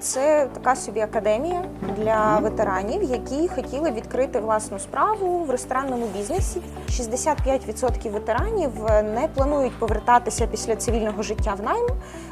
Це така собі академія для ветеранів, які хотіли відкрити власну справу в ресторанному бізнесі. 65% ветеранів е, не планують повертатися після цивільного життя в найм,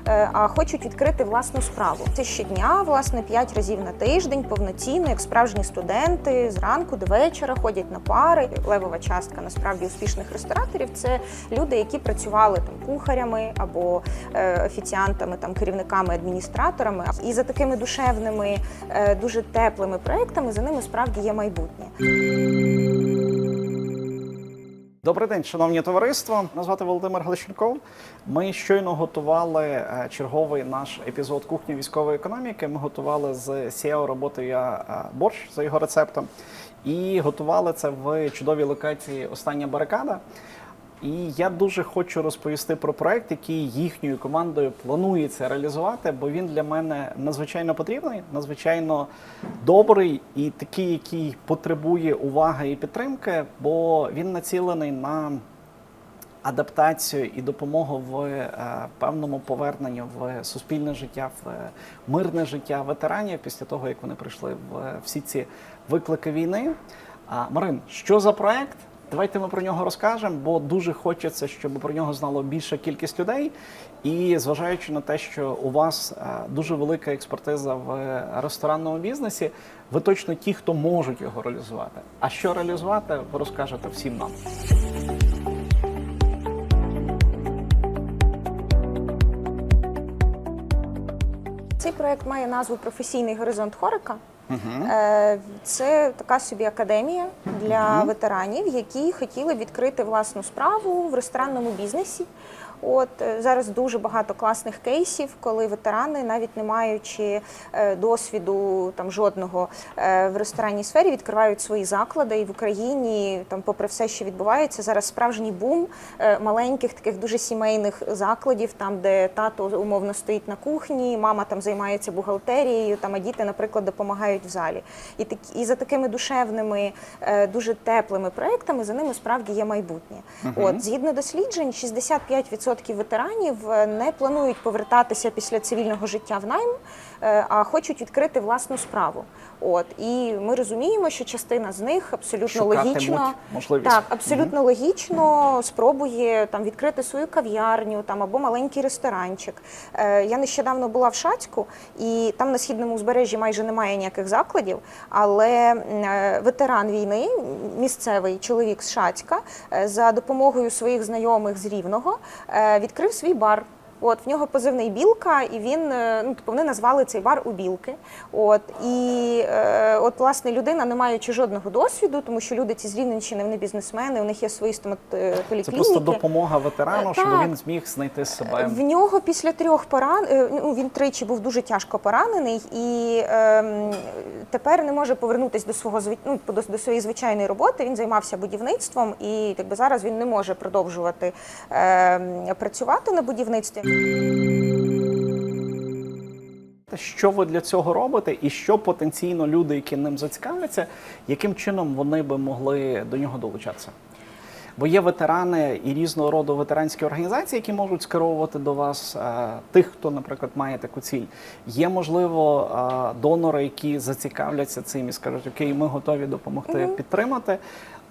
е, а хочуть відкрити власну справу. Це щодня, власне, 5 разів на тиждень, повноцінно, як справжні студенти, зранку до вечора ходять на пари. Левова частка насправді успішних рестораторів це люди, які працювали там кухарями або е, офіціантами, там керівниками, адміністраторами. І за такими душевними, е, дуже теплими проектами за ними справді є майбутнє. Добрий день, шановні товариство. Мене звати Володимир Глещенков. Ми щойно готували е, черговий наш епізод кухні військової економіки. Ми готували з SEO роботи я е, борщ за його рецептом. І готували це в чудовій локації Остання барикада. І я дуже хочу розповісти про проект, який їхньою командою планується реалізувати, бо він для мене надзвичайно потрібний, надзвичайно добрий і такий, який потребує уваги і підтримки, бо він націлений на адаптацію і допомогу в е, певному поверненню в суспільне життя, в мирне життя ветеранів після того, як вони прийшли в е, всі ці виклики війни. Марин, що за проект? Давайте ми про нього розкажемо, бо дуже хочеться, щоб про нього знало більша кількість людей. І зважаючи на те, що у вас е, дуже велика експертиза в ресторанному бізнесі, ви точно ті, хто можуть його реалізувати. А що реалізувати, ви розкажете всім нам. Цей проект має назву Професійний горизонт Хорика. Е, Це така собі академія для ветеранів, які хотіли відкрити власну справу в ресторанному бізнесі. От е, зараз дуже багато класних кейсів, коли ветерани, навіть не маючи е, досвіду там жодного е, в ресторанній сфері, відкривають свої заклади. І в Україні, там, попри все, що відбувається, зараз справжній бум маленьких таких дуже сімейних закладів, там де тато умовно стоїть на кухні, мама там займається бухгалтерією, там а діти, наприклад, допомагають в залі. І так і за такими душевними, дуже теплими проектами за ними справді є майбутнє. От згідно досліджень, 65% ветеранів е, не планують повертатися після цивільного життя в найм, а хочуть відкрити власну справу. От і ми розуміємо, що частина з них абсолютно Шукатимуть логічно можливість. так, абсолютно логічно спробує там відкрити свою кав'ярню там або маленький ресторанчик. Е, я нещодавно була в Шацьку, і там на східному узбережжі майже немає ніяких закладів. Але е, ветеран війни, місцевий чоловік з Шацька, е, за допомогою своїх знайомих з Рівного е, відкрив свій бар. От в нього позивний білка, і він е, ну типу вони назвали цей бар у білки. От і е, от власне людина, не маючи жодного досвіду, тому що люди ці з Рівненщини, вони бізнесмени, у них є свої Це стоматполіклініки. просто допомога ветерану, Е, щоб він зміг знайти себе. В нього після трьох поран е, ну, він тричі був дуже тяжко поранений і ем, тепер не може повернутися до свого ну, до, до своєї звичайної роботи. Він займався будівництвом, і якби зараз він не може продовжувати ем, працювати на будівництві. Що ви для цього робите, і що потенційно люди, які ним зацікавляться, яким чином вони би могли до нього долучатися? Бо є ветерани і різного роду ветеранські організації, які можуть скеровувати до вас е, тих, хто, наприклад, має таку ціль. Є можливо е, донори, які зацікавляться цим і скажуть, окей, ми готові допомогти підтримати.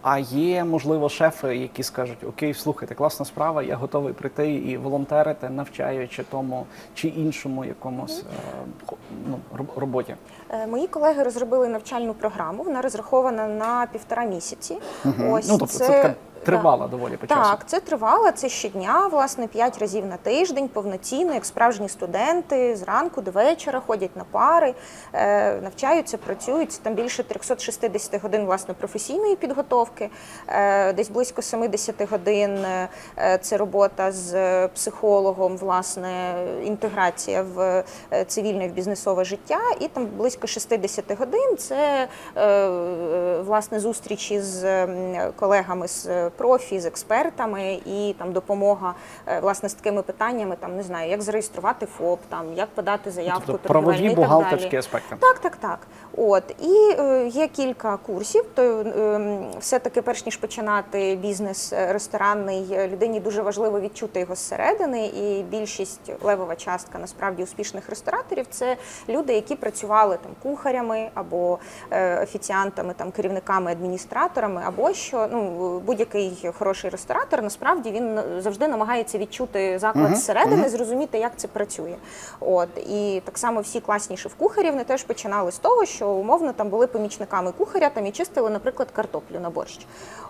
А є можливо шефи, які скажуть: Окей, слухайте, класна справа, я готовий прийти і волонтерити, навчаючи тому чи іншому якомусь е, ну, роботі. Е, Мої колеги розробили навчальну програму. Вона розрахована на півтора місяці. Ось ну тобто це, така тривала доволі по часу. Так, це тривало, це щодня, власне, п'ять разів на тиждень, повноцінно, як справжні студенти, зранку до вечора ходять на пари, е, навчаються, працюють. Там більше 360 годин власне професійної підготовки, е, десь близько 70 годин е, це робота з психологом, власне, інтеграція в цивільне і в бізнесове життя, і там близько 60 годин це власне зустрічі з колегами з профі з експертами і там допомога е, власне з такими питаннями, там не знаю, як зареєструвати ФОП, там як подати заявку Тобто правові і так бухгалтерські далі. аспекти. Так, так, так. От і е, є кілька курсів. То е, все-таки, перш ніж починати бізнес е, ресторанний, е, людині дуже важливо відчути його зсередини. І більшість левова частка насправді успішних рестораторів це люди, які працювали там кухарями або е, офіціантами, там керівниками, адміністраторами, або що ну будь-який хороший ресторатор насправді він завжди намагається відчути заклад зсередини, зрозуміти, як це працює. От і так само всі класні шеф-кухарі вони теж починали з того, що умовно там були помічниками кухаря там і чистили, наприклад, картоплю на борщ.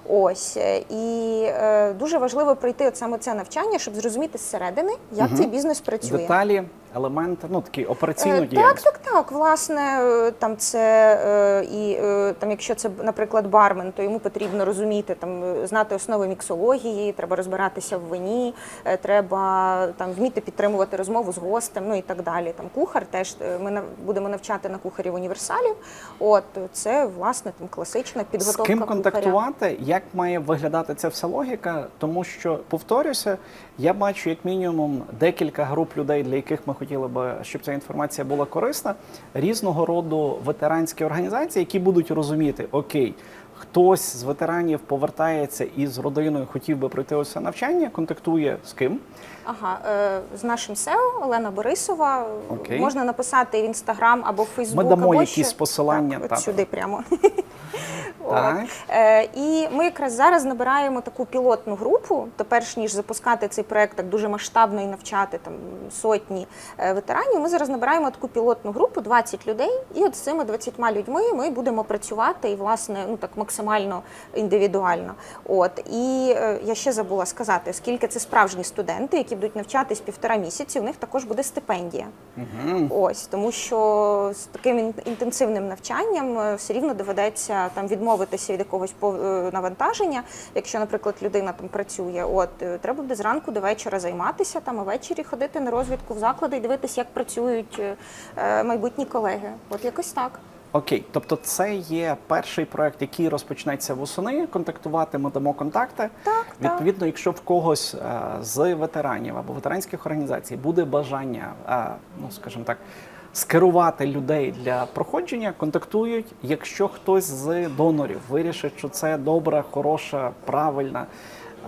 Ось е, і е, дуже важливо пройти от саме це навчання, щоб зрозуміти зсередини, як цей бізнес працює. Деталі, елементи, ну такі операційну Е, Так, діяльність. так, так. Власне, е, там це е, і е, там, якщо це, наприклад, бармен, то йому потрібно розуміти там, е, знати основи міксології, треба розбиратися в вині, е, треба там вміти підтримувати розмову з гостем, ну і так далі. Там кухар теж е, ми нав- будемо навчати на кухарів універсалів. От це власне там класична З підготовка ким кухаря. контактувати, як має виглядати ця вся логіка? Тому що, повторюся, я бачу як мінімум декілька груп людей, для яких ми хотіли би, щоб ця інформація була корисна, різного роду ветеранські організації, які будуть розуміти, окей. Хтось з ветеранів повертається із родиною, хотів би пройти ось це навчання, контактує з ким. Ага, е, з нашим SEO Олена Борисова. Окей. Можна написати в інстаграм або в Фейсбук. Ми дамо або якісь ще- посилання, Так, от сюди прямо. Так. Е, і ми якраз зараз набираємо таку пілотну групу. То перш ніж запускати цей проект так дуже масштабно і навчати там сотні е, ветеранів. Ми зараз набираємо таку пілотну групу, 20 людей, і от з цими 20 людьми ми будемо працювати і власне ну так максимально індивідуально. От і е, я ще забула сказати, оскільки це справжні студенти, які будуть навчатись півтора місяці, у них також буде стипендія. Угу. Ось тому, що з таким інтенсивним навчанням е, все рівно доведеться там відмовитися від якогось е, навантаження. Якщо, наприклад, людина там працює, от треба буде зранку до вечора займатися там, а ввечері ходити на розвідку в заклади і дивитися, як працюють майбутні колеги. От якось так. Окей, тобто це є перший проект, який розпочнеться восени. Контактувати ми дамо контакти. Так, так. Відповідно, якщо в когось е, з ветеранів або ветеранських організацій буде бажання, е, ну скажімо так, скерувати людей для проходження, контактують. Якщо хтось з донорів вирішить, що це добра, хороша, правильна.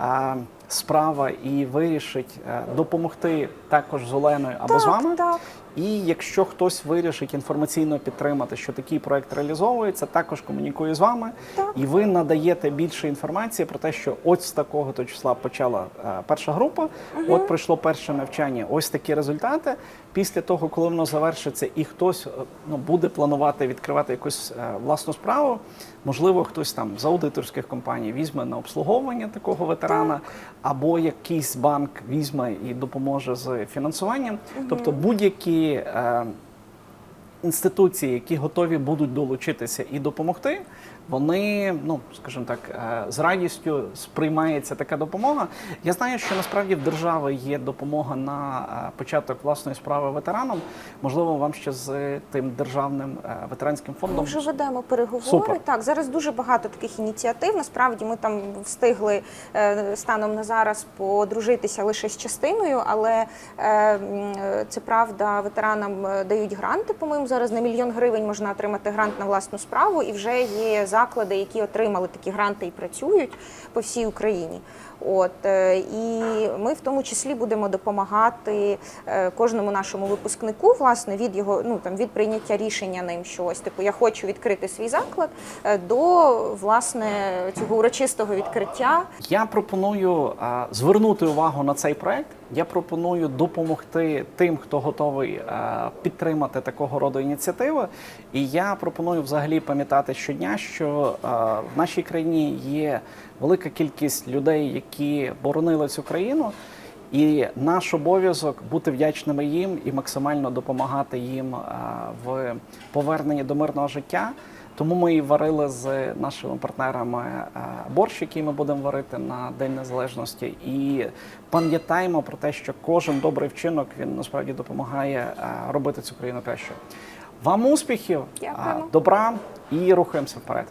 е, Справа і вирішить допомогти також з Оленою або з вами. так. І якщо хтось вирішить інформаційно підтримати, що такий проект реалізовується, також комунікує з вами, Так. і ви надаєте більше інформації про те, що ось з такого то числа почала е, перша група, от пройшло перше навчання, ось такі результати. Після того, коли воно завершиться, і хтось е, ну, буде планувати відкривати якусь е, власну справу, можливо, хтось там з аудиторських компаній візьме на обслуговування такого ветерана, або якийсь банк візьме і допоможе з фінансуванням. Тобто будь-які е, інституції, які готові будуть долучитися і допомогти, вони, ну скажімо так, е, з радістю сприймається така допомога. Я знаю, що насправді в держави є допомога на е, початок власної справи ветеранам. Можливо, вам ще з тим державним е, ветеранським Ми вже ведемо переговори. Супер. Так, зараз дуже багато таких ініціатив. Насправді ми там встигли станом на зараз подружитися лише з частиною, але це правда, ветеранам дають гранти. По-моєму, зараз на мільйон гривень можна отримати грант на власну справу, і вже є заклади, які отримали такі гранти і працюють по всій Україні. От е, і ми в тому числі будемо допомагати е, кожному нашому випускнику, власне, від його ну там від прийняття рішення ним, що ось типу я хочу відкрити свій заклад е, до власне цього урочистого відкриття. Я пропоную звернути увагу на цей проект. Я пропоную допомогти тим, хто готовий підтримати такого роду ініціативи. І я пропоную взагалі пам'ятати щодня, що в нашій країні є велика кількість людей, які боронили цю країну. І наш обов'язок бути вдячними їм і максимально допомагати їм в поверненні до мирного життя. Тому ми і варили з нашими партнерами е, борщ, який ми будемо варити на День Незалежності. І пам'ятаємо про те, що кожен добрий вчинок він насправді допомагає е, робити цю країну краще. Вам успіхів, Дякуємо. е, добра і рухаємося вперед.